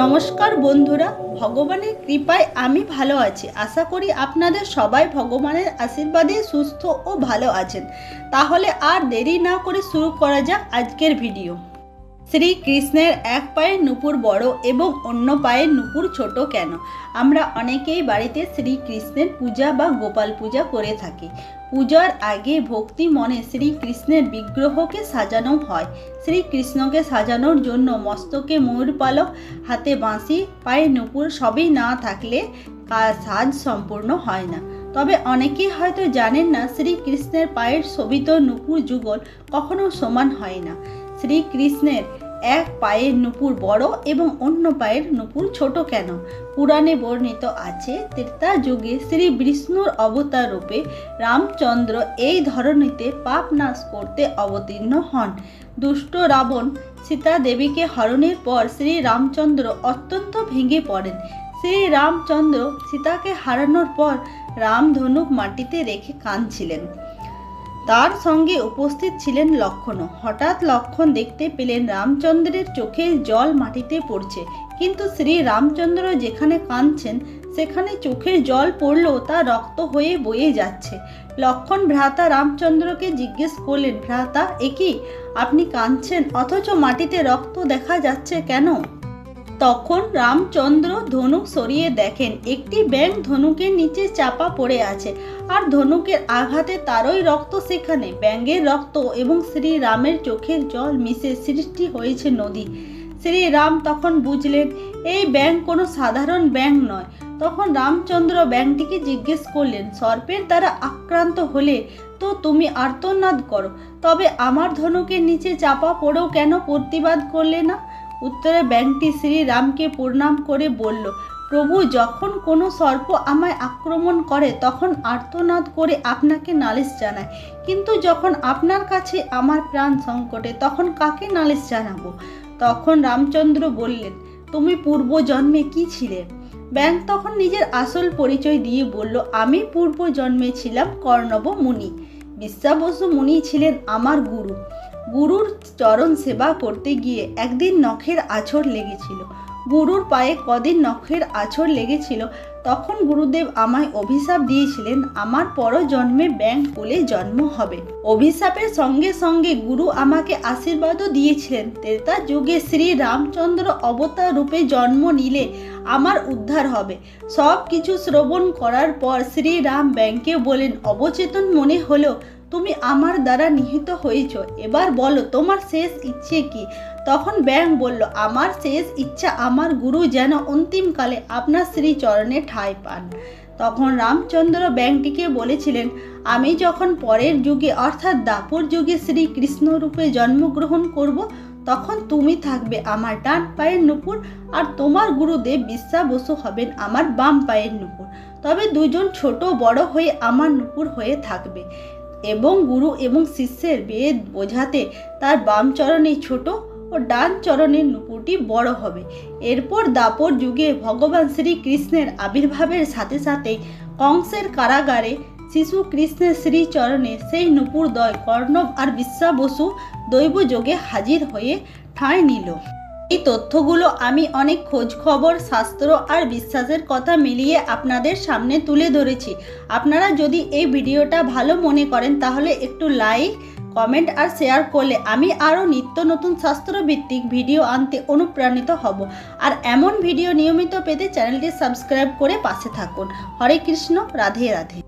নমস্কার বন্ধুরা, ভগবানের কৃপায় আমি ভালো আছি। আশা করি আপনাদের সবাই ভগবানের আশীর্বাদে সুস্থ ও ভালো আছেন। তাহলে আর দেরি না করে শুরু করা যাক আজকের ভিডিও। শ্রীকৃষ্ণের এক পায়ের নুপুর বড় এবং অন্য পায়ের নুপুর ছোট কেন? আমরা অনেকেই বাড়িতে শ্রীকৃষ্ণের পূজা বা গোপাল পূজা করে থাকি। পূজার আগে ভক্তি মনে শ্রীকৃষ্ণের বিগ্রহকে সাজানো হয়। শ্রীকৃষ্ণকে সাজানোর জন্য মস্তকে ময়ূর পালক, হাতে বাঁশি, পায়ে নুপুর সবই না থাকলে সাজ সম্পূর্ণ হয় না। তবে অনেকেই হয়তো জানেন না শ্রীকৃষ্ণের পায়ের শোভিত নুপুর যুগল কখনো সমান হয় না। শ্রীকৃষ্ণের এক পায়ের নুপুর বড় এবং অন্য পায়ের নুপুর ছোট কেন? পুরাণে বর্ণিত আছে ত্রেতা যুগে শ্রী বিষ্ণুর অবতার রূপে রামচন্দ্র এই ধরনীতে পাপ নাশ করতে অবতীর্ণ হন। দুষ্ট রাবণ সীতা দেবীকে হরণের পর শ্রী রামচন্দ্র অত্যন্ত ভেঙে পড়েন। শ্রী রামচন্দ্র সীতাকে হারানোর পর রামধনুক মাটিতে রেখে কাঁদছিলেন। তার সঙ্গে উপস্থিত ছিলেন লক্ষণও হঠাৎ লক্ষণ দেখতে পেলেন রামচন্দ্রের চোখে জল মাটিতে পড়ছে। কিন্তু শ্রী রামচন্দ্র যেখানে কাঁদছেন, সেখানে চোখের জল পড়লেও তা রক্ত হয়ে বয়ে যাচ্ছে। লক্ষণ ভ্রাতা রামচন্দ্রকে জিজ্ঞেস করলেন, ভ্রাতা একই আপনি কাঁদছেন? অথচ মাটিতে রক্ত দেখা যাচ্ছে কেন? তখন রামচন্দ্র ধনুক সরিয়ে দেখেন, একটি ব্যাঙ ধনুকের নিচে চাপা পড়ে আছে আর ধনুকের আঘাতে তারই রক্ত সেখানে। ব্যাঙের রক্ত এবং শ্রীরামের চোখের জল মিশে সৃষ্টি হয়েছে নদী। শ্রীরাম তখন বুঝলেন, এই ব্যাঙ কোনো সাধারণ ব্যাঙ নয়। তখন রামচন্দ্র ব্যাঙটিকে জিজ্ঞেস করলেন, সর্পের দ্বারা আক্রান্ত হলে তো তুমি আর্তনাদ করো, তবে আমার ধনুকের নিচে চাপা পড়েও কেন প্রতিবাদ করলে না? উত্তরে ব্যাংকটি শ্রীরামকে প্রণাম করে বলল, প্রভু, যখন কোনো সর্প আমায় আক্রমণ করে, তখন আর্তনাদ করে আপনাকে নালিশ জানায় কিন্তু যখন আপনার কাছে আমার প্রাণ সংকটে, তখন কাকে নালিশ জানাব? তখন রামচন্দ্র বললেন, তুমি পূর্ব জন্মে কি ছিলে? ব্যাংক তখন নিজের আসল পরিচয় দিয়ে বলল, আমি পূর্ব জন্মে ছিলাম কর্ণব মুনি। বিশ্বাবসু মুনি ছিলেন আমার গুরু। গুরুর চরণ সেবা করতে গিয়ে একদিন নখের আছর লেগেছিল। গুরুর পায়ে কদিন নখের আছর লেগেছিল, তখন গুরুদেব আমায় অভিশাপ দিয়েছিলেন, আমার পর জন্মে ব্যাং কোলে জন্ম হবে। অভিশাপের সঙ্গে সঙ্গে গুরু আমাকে আশীর্বাদও দিয়েছিলেন। ত্রেতা যুগে শ্রী রামচন্দ্র অবতার রূপে জন্ম নিলে আমার উদ্ধার হবে। সব কিছু শ্রবণ করার পর শ্রীরাম ব্যাংকে বলেন, অবচেতন মনে হলো তুমি আমার দ্বারা নিহিত হয়েছ। এবার বলো, তোমার শেষ ইচ্ছে কি? তখন ব্যাং বলল, আমার শেষ ইচ্ছা আমার গুরু যেন অন্তিমকালে আপনার শ্রীচরণে ঠাঁই পান। তখন রামচন্দ্র ব্যাংটিকে বলেছিলেন, আমি যখন পরের যুগে, অর্থাৎ দাপর যুগে শ্রীকৃষ্ণ রূপে জন্মগ্রহণ করব, তখন তুমি থাকবে আমার ডান পায়ের নুপুর আর তোমার গুরুদেব বিশ্বা বসু হবেন আমার বাম পায়ের নুপুর। তবে দুজন ছোট বড় হয়ে আমার নুপুর হয়ে থাকবে। এবং গুরু এবং শিষ্যের বেদ বোঝাতে তার বাম চরণে ছোট ও ডান চরণের নুপুরটি বড় হবে। এরপর দাপর যুগে ভগবান শ্রীকৃষ্ণের আবির্ভাবের সাথে সাথে কংসের কারাগারে শিশু কৃষ্ণের শ্রীচরণে সেই নুপুরদয় কর্ণব আর বিশ্বা বসু দৈব যোগে হাজির হয়ে ঠাঁই নিল। এই তথ্যগুলো আমি অনেক খোঁজ খবর শাস্ত্র আর বিশ্বাসের কথা মিলিয়ে আপনাদের সামনে তুলে ধরেছি। আপনারা যদি এই ভিডিওটা ভালো মনে করেন, তাহলে একটু লাইক, কমেন্ট আর শেয়ার করলে আমি আরও নিত্য নতুন শাস্ত্রভিত্তিক ভিডিও আনতে অনুপ্রাণিত হব। আর এমন ভিডিও নিয়মিত পেতে চ্যানেলটি সাবস্ক্রাইব করে পাশে থাকুন। হরে কৃষ্ণ, রাধে রাধে।